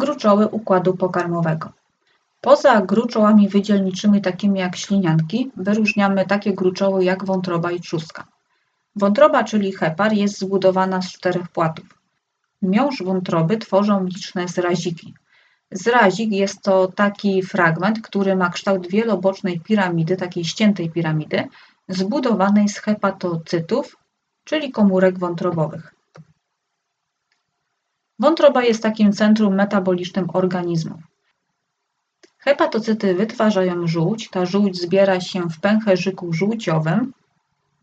gruczoły układu pokarmowego. Poza gruczołami wydzielniczymi takimi jak ślinianki, wyróżniamy takie gruczoły jak wątroba i trzustka. Wątroba, czyli hepar, jest zbudowana z czterech płatów. Miąższ wątroby tworzą liczne zraziki. Zrazik jest to taki fragment, który ma kształt wielobocznej piramidy, takiej ściętej piramidy, zbudowanej z hepatocytów, czyli komórek wątrobowych. Wątroba jest takim centrum metabolicznym organizmu. Hepatocyty wytwarzają żółć, ta żółć zbiera się w pęcherzyku żółciowym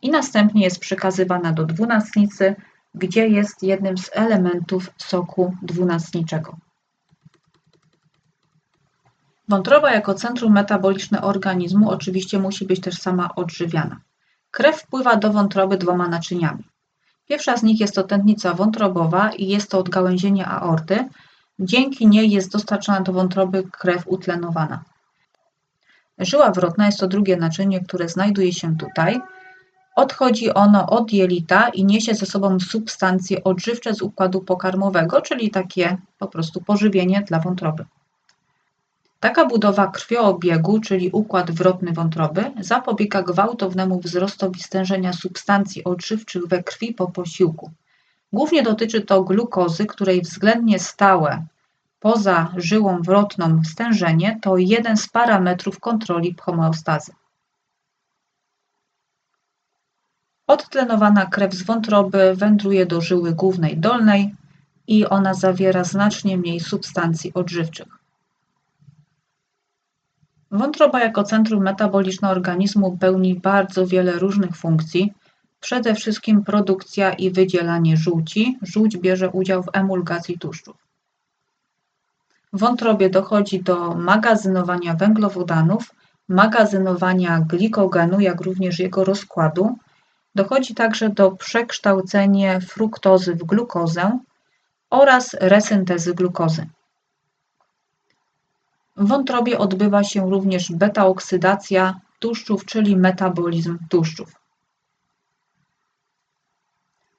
i następnie jest przekazywana do dwunastnicy, gdzie jest jednym z elementów soku dwunastniczego. Wątroba jako centrum metaboliczne organizmu oczywiście musi być też sama odżywiana. Krew wpływa do wątroby dwoma naczyniami. Pierwsza z nich jest to tętnica wątrobowa i jest to odgałęzienie aorty. Dzięki niej jest dostarczana do wątroby krew utlenowana. Żyła wrotna jest to drugie naczynie, które znajduje się tutaj. Odchodzi ono od jelita i niesie ze sobą substancje odżywcze z układu pokarmowego, czyli takie po prostu pożywienie dla wątroby. Taka budowa krwioobiegu, czyli układ wrotny wątroby, zapobiega gwałtownemu wzrostowi stężenia substancji odżywczych we krwi po posiłku. Głównie dotyczy to glukozy, której względnie stałe poza żyłą wrotną stężenie to jeden z parametrów kontroli homeostazy. Odtlenowana krew z wątroby wędruje do żyły głównej dolnej i ona zawiera znacznie mniej substancji odżywczych. Wątroba jako centrum metaboliczne organizmu pełni bardzo wiele różnych funkcji. Przede wszystkim produkcja i wydzielanie żółci. Żółć bierze udział w emulgacji tłuszczów. W wątrobie dochodzi do magazynowania węglowodanów, magazynowania glikogenu, jak również jego rozkładu. Dochodzi także do przekształcenia fruktozy w glukozę oraz resyntezy glukozy. W wątrobie odbywa się również beta-oksydacja tłuszczów, czyli metabolizm tłuszczów.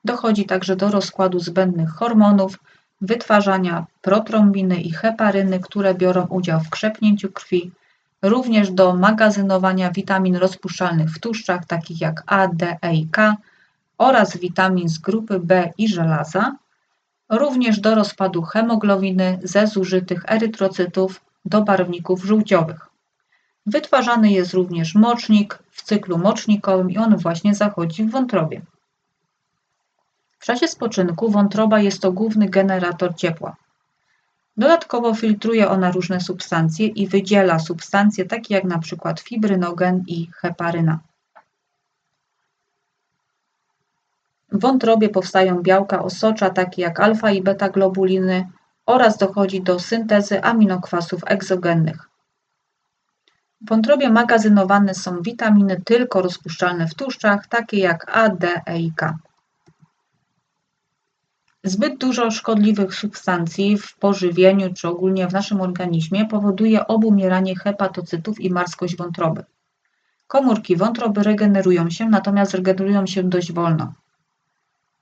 Dochodzi także do rozkładu zbędnych hormonów, wytwarzania protrombiny i heparyny, które biorą udział w krzepnięciu krwi, również do magazynowania witamin rozpuszczalnych w tłuszczach, takich jak A, D, E i K oraz witamin z grupy B i żelaza, również do rozpadu hemoglobiny ze zużytych erytrocytów do barwników żółciowych. Wytwarzany jest również mocznik w cyklu mocznikowym i on właśnie zachodzi w wątrobie. W czasie spoczynku wątroba jest to główny generator ciepła. Dodatkowo filtruje ona różne substancje i wydziela substancje takie jak na przykład fibrynogen i heparyna. W wątrobie powstają białka osocza takie jak alfa i beta globuliny oraz dochodzi do syntezy aminokwasów egzogennych. W wątrobie magazynowane są witaminy tylko rozpuszczalne w tłuszczach, takie jak A, D, E i K. Zbyt dużo szkodliwych substancji w pożywieniu czy ogólnie w naszym organizmie powoduje obumieranie hepatocytów i marskość wątroby. Komórki wątroby regenerują się, natomiast regenerują się dość wolno.